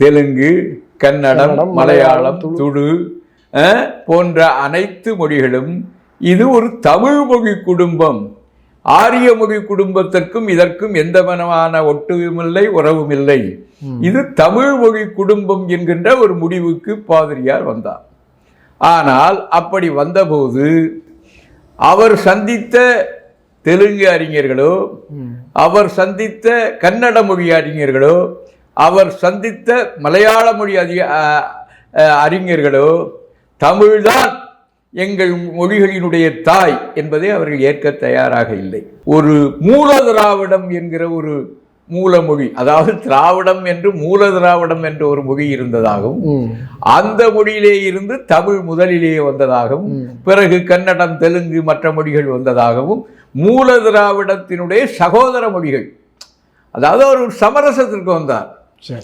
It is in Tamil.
தெலுங்கு கன்னடம் மலையாளம் துடு போன்ற அனைத்து மொழிகளும் இது ஒரு தமிழ் மொழி குடும்பம். ஆரிய மொழி குடும்பத்திற்கும் இதற்கும் எந்த விதமான ஒட்டுமில்லை உறவுமில்லை. இது தமிழ் மொழி குடும்பம் என்கின்ற ஒரு முடிவுக்கு பாதிரியார் வந்தார். ஆனால் அப்படி வந்தபோது அவர் சந்தித்த தெலுங்கு அறிஞர்களோ அவர் சந்தித்த கன்னட மொழி அறிஞர்களோ அவர் சந்தித்த மலையாள மொழி அதிக அறிஞர்களோ தமிழ்தான் எங்கள் மொழிகளினுடைய தாய் என்பதை அவர்கள் ஏற்க தயாராக இல்லை. ஒரு மூல திராவிடம் என்கிற ஒரு மூலமொழி அதாவது திராவிடம் என்று மூல திராவிடம் என்ற ஒரு மொழி இருந்ததாகவும். அந்த மொழியிலே இருந்து தமிழ் முதலிலேயே வந்ததாகவும் பிறகு கன்னடம் தெலுங்கு மற்ற மொழிகள் வந்ததாகவும் மூல திராவிடத்தினுடைய சகோதர மொழிகள் அதாவது அவர் ஒரு சமரசத்திற்கு வந்தார். Sure.